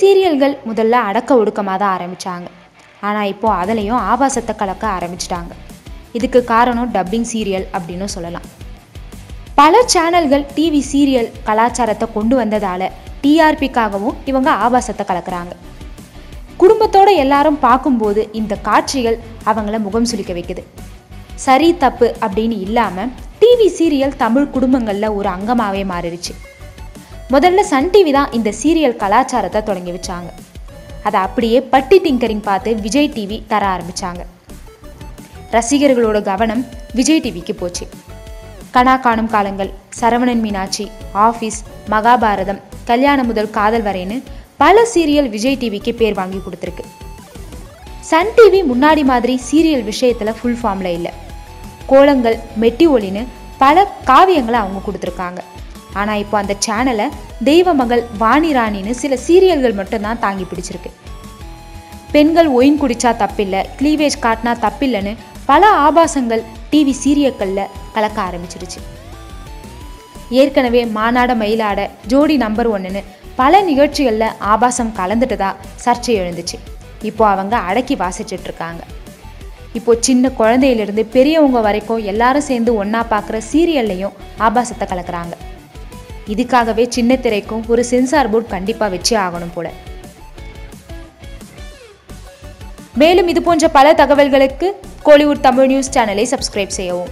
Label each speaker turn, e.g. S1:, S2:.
S1: சீரியல்கள் முதல்ல அடக்க ஒடுக்கமாக தான் ஆரம்பித்தாங்க ஆனால் இப்போது அதுலேயும் ஆபாசத்தை கலக்க ஆரம்பிச்சிட்டாங்க. இதுக்கு காரணம் டப்பிங் சீரியல் அப்படின்னு சொல்லலாம். பல சேனல்கள் டிவி சீரியல் கலாச்சாரத்தை கொண்டு வந்ததால் டிஆர்பிக்காகவும் இவங்க ஆபாசத்தை கலக்குறாங்க. குடும்பத்தோட எல்லாரும் பார்க்கும்போது இந்த காட்சிகள் அவங்கள முகம் சுளிக்க வைக்குது. சரி தப்பு அப்படின்னு இல்லாமல் டிவி சீரியல் தமிழ் குடும்பங்களில் ஒரு அங்கமாகவே மாறிடுச்சு. முதல்ல சன் டிவி தான் இந்த சீரியல் கலாச்சாரத்தை தொடங்கி வச்சாங்க. அதை அப்படியே பட்டி டிங்கரிங் பார்த்து விஜய் டிவி தர ஆரம்பித்தாங்க ரசிகர்களோட கவனம் விஜய் டிவிக்கு போச்சு. கனா காணும் காலங்கள் சரவணன் மீனாட்சி ஆஃபீஸ் மகாபாரதம் கல்யாணம் முதல் காதல் வரைன்னு பல சீரியல் விஜய் டிவிக்கு பேர் வாங்கி கொடுத்துருக்கு. சன் டிவி முன்னாடி மாதிரி சீரியல் விஷயத்தில் ஃபுல் ஃபார்மில் இல்லை. கோலங்கள் மெட்டி ஒளின்னு பல காவியங்களை அவங்க கொடுத்துருக்காங்க. ஆனால் இப்போ அந்த சேனலை தெய்வமகள் வாணி ராணின்னு சில சீரியல்கள் மட்டும்தான் தாங்கி பிடிச்சிருக்கு. பெண்கள் ஒயின் குடிச்சா தப்பில்லை க்ளீவேஜ் காட்டினா தப்பில்லைன்னு பல ஆபாசங்கள் டிவி சீரியல்களில் கலக்க ஆரம்பிச்சிருச்சு. ஏற்கனவே மாநாட மயிலாட ஜோடி நம்பர் ஒன்றுன்னு பல நிகழ்ச்சிகளில் ஆபாசம் கலந்துட்டதா சர்ச்சை எழுந்துச்சு. இப்போ அவங்க அடக்கி வாசிச்சிட்ருக்காங்க. இப்போ சின்ன குழந்தையிலிருந்து பெரியவங்க வரைக்கும் எல்லாரும் சேர்ந்து ஒன்றா பார்க்குற சீரியல்லையும் ஆபாசத்தை கலக்குறாங்க. இதுக்காகவே சின்ன திரைக்கும் ஒரு சென்சார் போர்ட் கண்டிப்பாக வச்சே ஆகணும் போல. மேலும் இது போன்ற பல தகவல்களுக்கு கோலிவுட் தமிழ் நியூஸ் சேனலை சப்ஸ்கிரைப் செய்யவும்.